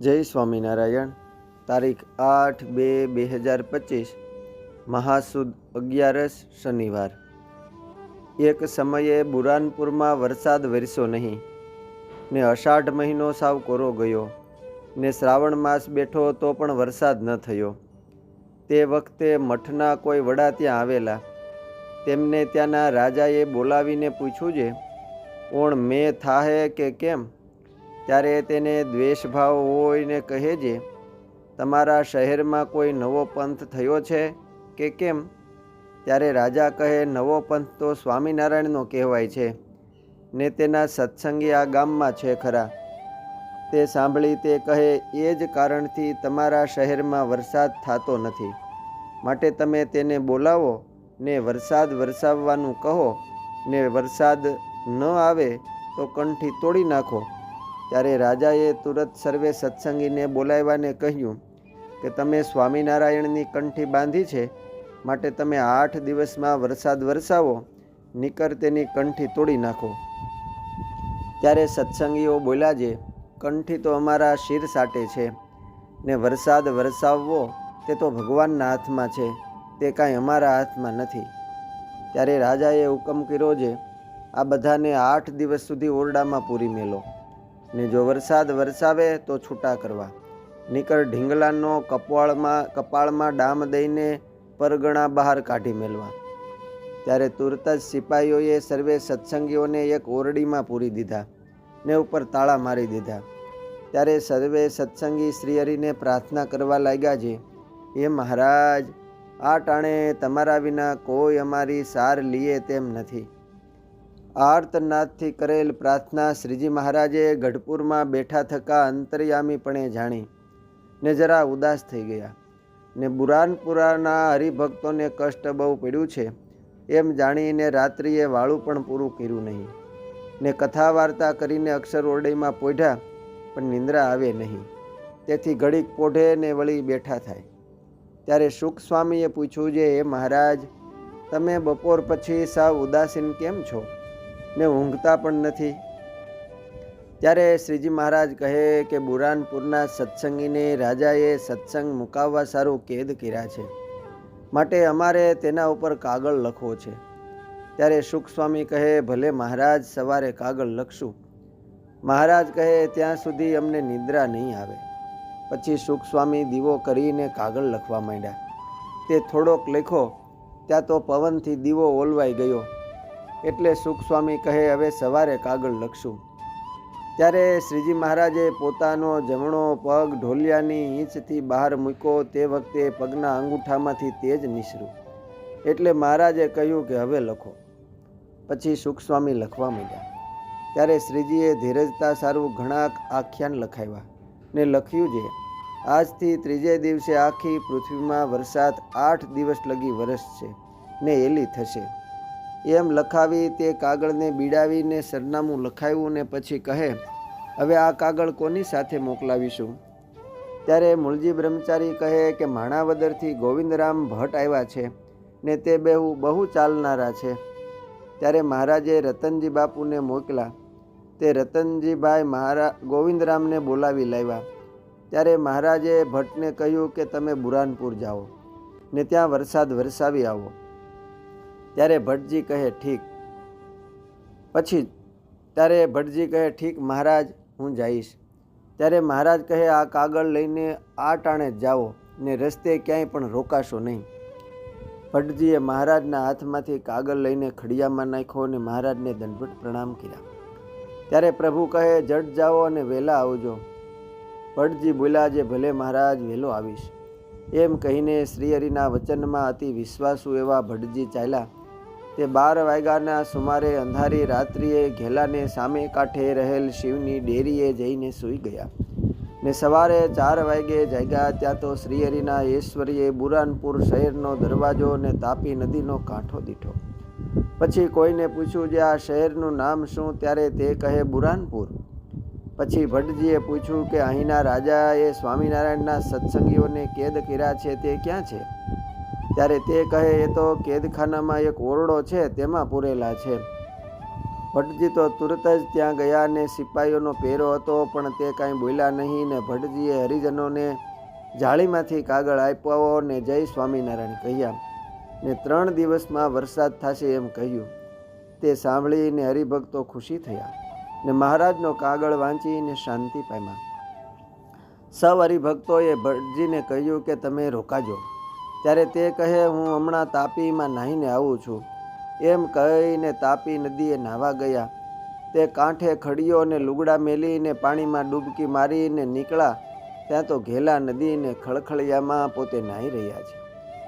જય સ્વામિનારાયણ. તારીખ આઠ બે બે હજાર પચીસ, મહાસુદ અગિયારસ શનિવાર. એક સમયે બુરાનપુરમાં વરસાદ વરસ્યો નહીં ને અષાઢ મહિનો સાવ કોરો ગયો ને શ્રાવણ માસ બેઠો તો પણ વરસાદ ન થયો. તે વખતે મઠના કોઈ વડા ત્યાં આવેલા. તેમને ત્યાંના રાજાએ બોલાવીને પૂછ્યું છે ઓણ મેં થાહે કે કેમ? ત્યારે તેને દ્વેષભાવ હોય ને કહે છે, તમારા શહેરમાં કોઈ નવો પંથ થયો છે કે કેમ? ત્યારે રાજા કહે, નવો પંથ તો સ્વામિનારાયણનો કહેવાય છે ને તેના સત્સંગી આ ગામમાં છે ખરા. તે સાંભળી તે કહે, એ જ કારણથી તમારા શહેરમાં વરસાદ થતો નથી. માટે તમે તેને બોલાવો ને વરસાદ વરસાવવાનું કહો ને વરસાદ ન આવે તો કંઠી તોડી નાખો. ત્યારે રાજાએ તુરત સર્વે સત્સંગીને બોલાવ્યાને કહ્યું કે તમે સ્વામિનારાયણની કંઠી બાંધી છે, માટે તમે આઠ દિવસમાં વરસાદ વરસાવો, નીકર તેની કંઠી તોડી નાખો. ત્યારે સત્સંગીઓ બોલ્યા છે, કંઠી તો અમારા શિર સાટે છે, ને વરસાદ વરસાવવો તે તો ભગવાનના હાથમાં છે, તે કાંઈ અમારા હાથમાં નથી. ત્યારે રાજાએ હુકમ કર્યો છે, આ બધાને આઠ દિવસ સુધી ઓરડામાં પૂરી મેલો. ને જો વરસાદ વરસાવે તો છૂટા કરવા. નીકળ ઢીંગલાનો કપાળમાં કપાળમાં ડામ દઈને પરગણા બહાર કાઢી મેલવા. ત્યારે તુરત જ સિપાહીઓએ સર્વે સત્સંગીઓને એક ઓરડીમાં પૂરી દીધા ને ઉપર તાળા મારી દીધા. ત્યારે સર્વે સત્સંગી શ્રીહરિને પ્રાર્થના કરવા લાગ્યા છે એ મહારાજ, આ ટાણે તમારા વિના કોઈ અમારી સાર લીએ તેમ નથી. આર્તનાથથી કરેલ પ્રાર્થના શ્રીજી મહારાજે ગઢપુરમાં બેઠા થકા અંતર્યામીપણે જાણી ને જરા ઉદાસ થઈ ગયા ને બુરાનપુરાના હરિભક્તોને કષ્ટ બહુ પડ્યું છે એમ જાણીને રાત્રિએ વાળું પણ પૂરું કર્યું નહીં. ને કથા વાર્તા કરીને અક્ષર ઓરડીમાં પોઢ્યા, પણ નિંદ્રા આવે નહીં. તેથી ઘડીક પોઢે ને વળી બેઠા થાય. ત્યારે સુખ સ્વામીએ પૂછ્યું, જે એ મહારાજ, તમે બપોર પછી સાવ ઉદાસીન કેમ છો? ને ઊંઘતા પણ નથી. ત્યારે શ્રીજી મહારાજ કહે કે બુરાનપુરના સત્સંગીને રાજાએ સત્સંગ મુકાવવા સારું કેદ કર્યા છે. માટે અમારે તેના ઉપર કાગળ લખવો છે. ત્યારે સુખ સ્વામી કહે, ભલે મહારાજ, સવારે કાગળ લખશું. મહારાજ કહે, ત્યાં સુધી અમને નિદ્રા નહીં આવે. પછી સુખ સ્વામી દીવો કરીને કાગળ લખવા માંડ્યા. તે થોડોક લખો, ત્યાં તો પવનથી દીવો ઓલવાઈ ગયો. એટલે સુખસ્વામી કહે, હવે સવારે કાગળ લખશું. ત્યારે શ્રીજી મહારાજે પોતાનો જમણો પગ ઢોલિયાની ઈંચથી બહાર મૂક્યો. તે વખતે પગના અંગૂઠામાંથી તેજ નીસર્યું. એટલે મહારાજે કહ્યું કે, હવે લખો. પછી સુખસ્વામી લખવા માંડ્યા. ત્યારે શ્રીજીએ ધીરજતા સારું ઘણા આખ્યાન લખાવ્યા ને લખ્યું છે, આજથી ત્રીજે દિવસે આખી પૃથ્વીમાં વરસાદ આઠ દિવસ લગી વરસશે ને એલી થશે. એમ લખાવી તે કાગળને બીડાવીને સરનામું લખાવ્યું ને પછી કહે, હવે આ કાગળ કોની સાથે મોકલાવીશું? ત્યારે મૂળજી બ્રહ્મચારી કહે કે, માણાવદરથી ગોવિંદરામ ભટ્ટ આવ્યા છે ને તે બેહુ બહુ ચાલનારા છે. ત્યારે મહારાજે રતનજી બાપુને મોકલા. તે રતનજીભાઈ મહારા, ગોવિંદરામને બોલાવી લાવ્યા. ત્યારે મહારાજે ભટ્ટને કહ્યું કે, તમે બુરાનપુર જાઓ ને ત્યાં વરસાદ વરસાવી આવો. ત્યારે ભટ્ટજી કહે, ઠીક. પછી ત્યારે ભટ્ટજી કહે, ઠીક મહારાજ, હું જઈશ. ત્યારે મહારાજ કહે, આ કાગળ લઈને આ ટાણે જાઓ ને રસ્તે ક્યાંય પણ રોકાશો નહીં. ભટ્ટજીએ મહારાજના હાથમાંથી કાગળ લઈને ખડિયામાં નાખ્યો અને મહારાજને દંડવટ પ્રણામ કર્યા. ત્યારે પ્રભુ કહે જટ જાઓ અને વહેલા આવજો. ભટ્ટજી બોલ્યા જે ભલે મહારાજ વહેલો આવીશ. એમ કહીને શ્રીહરિના વચનમાં અતિ વિશ્વાસુ એવા ભટ્ટજી ચાલ્યા તે બાર વાગ્યાના સુમારે અંધારી રાત્રિએ ઘેલાને સામે કાંઠે રહેલ શિવની ડેરીએ જઈને સૂઈ ગયા. ને સવારે ચાર વાગે જાગ્યા ત્યાં તો શ્રીહરિના ઐશ્વર્યે બુરાનપુર શહેરનો દરવાજો ને તાપી નદીનો કાંઠો દીઠો. પછી કોઈને પૂછ્યું જે આ શહેરનું નામ શું ત્યારે તે કહે બુરાનપુર. પછી ભટ્ટજીએ પૂછ્યું કે અહીંના રાજાએ સ્વામિનારાયણના સત્સંગીઓને કેદ કર્યા છે તે ક્યાં છે? ત્યારે તે કહે, એ તો કેદખાનામાં એક ઓરડો છે, તેમાં પૂરેલા છે. ભટ્ટજી તો તુરત જ ત્યાં ગયા ને સિપાહીઓનો પહેરો હતો, પણ તે કાંઈ બોલ્યા નહીં ને ભટ્ટજીએ હરિજનોને જાળીમાંથી કાગળ આપ્યો ને જય સ્વામિનારાયણ કહ્યા. ને ત્રણ દિવસમાં વરસાદ થશે એમ કહ્યું. તે સાંભળીને હરિભક્તો ખુશી થયા ને મહારાજનો કાગળ વાંચીને શાંતિ પામ્યા. સૌ હરિભક્તોએ ભટ્ટજીને કહ્યું કે, તમે રોકાજો. ત્યારે તે કહે, હું હમણાં તાપીમાં નાહીને આવું છું. એમ કહીને તાપી નદીએ નાહવા ગયા. તે કાંઠે ખડીઓ અને લુગડા મેલીને પાણીમાં ડૂબકી મારીને નીકળ્યા. ત્યાં તો ઘેલા નદીને ખળખળિયામાં પોતે નાહી રહ્યા છે.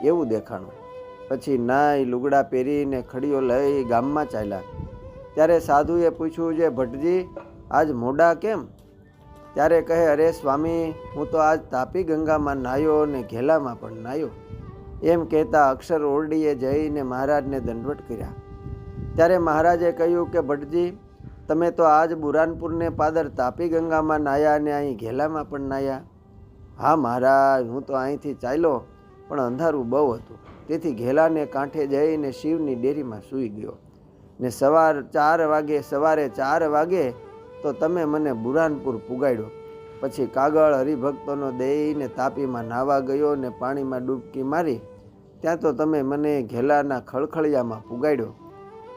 એવું દેખાણું. પછી નાઈ લુગડા પહેરીને ખડીઓ લઈ ગામમાં ચાલ્યા. ત્યારે સાધુએ પૂછ્યું, જે ભટ્ટજી, આજ મોડા કેમ? ત્યારે કહે, અરે સ્વામી, હું તો આજ તાપી ગંગામાં નાહ્યો ને ઘેલામાં પણ નાહ્યો એમ કહેતા અક્ષર ઓરડીએ જઈને મહારાજને દંડવટ કર્યા. ત્યારે મહારાજે કહ્યું કે ભટ્ટજી તમે તો આજ બુરાનપુરને પાદર તાપી ગંગામાં નાહ્યા અને અહીં ઘેલામાં પણ નાહ્યા હા મહારાજ, હું તો અહીંથી ચાલ્યો, પણ અંધારું બહુ હતું. તેથી ઘેલાને કાંઠે જઈને શિવની ડેરીમાં સૂઈ ગયો ને સવાર ચાર વાગે, સવારે ચાર વાગે તો તમે મને બુરાનપુર પુગાડ્યો. પછી કાગળ હરિભક્તોનો દઈને તાપીમાં નાવા ગયો ને પાણીમાં ડૂબકી મારી, ત્યાં તો તમે મને ઘેલાના ખળખળિયામાં પુગાડ્યો.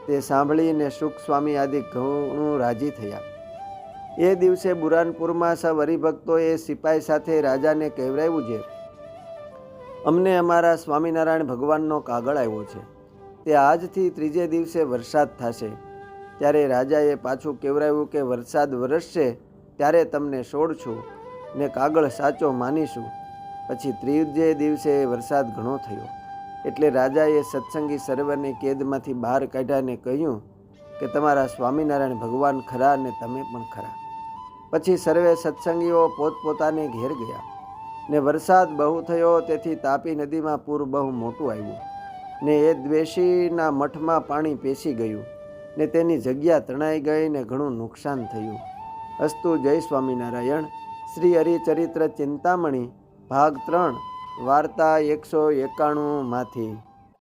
તે સાંભળીને સુખ સ્વામી આદિ ઘણું રાજી થયા. એ દિવસે બુરાનપુરમાં સૌ હરિભક્તોએ સિપાઈ સાથે રાજાને કહેવરાવ્યું છે, અમને અમારા સ્વામિનારાયણ ભગવાનનો કાગળ આવ્યો છે. તે આજથી ત્રીજે દિવસે વરસાદ થશે. ત્યારે રાજાએ પાછું કેવરાયું કે વરસાદ વરસશે, ત્યારે તમને છોડશું ને કાગળ સાચો માનીશું. પછી ત્રીજે દિવસે વરસાદ ઘણો થયો. એટલે રાજાએ સત્સંગી સર્વને કેદમાંથી બહાર કાઢ્યાને કહ્યું કે તમારા સ્વામિનારાયણ ભગવાન ખરા ને તમે પણ ખરા. પછી સર્વે સત્સંગીઓ પોતપોતાને ઘેર ગયા ને વરસાદ બહુ થયો તેથી તાપી નદીમાં પૂર બહુ મોટું આવ્યું ને એ દ્વેષીના મઠમાં પાણી પેસી ગયું. ને તેની જગ્યા તણાઈ ગઈ ને ઘણું નુકસાન થયું. અસ્તુ જય સ્વામિનારાયણ. શ્રી હરિચરિત્ર ચિંતામણી, ભાગ ત્રણ, વાર્તા એકસો એકાણુંમાંથી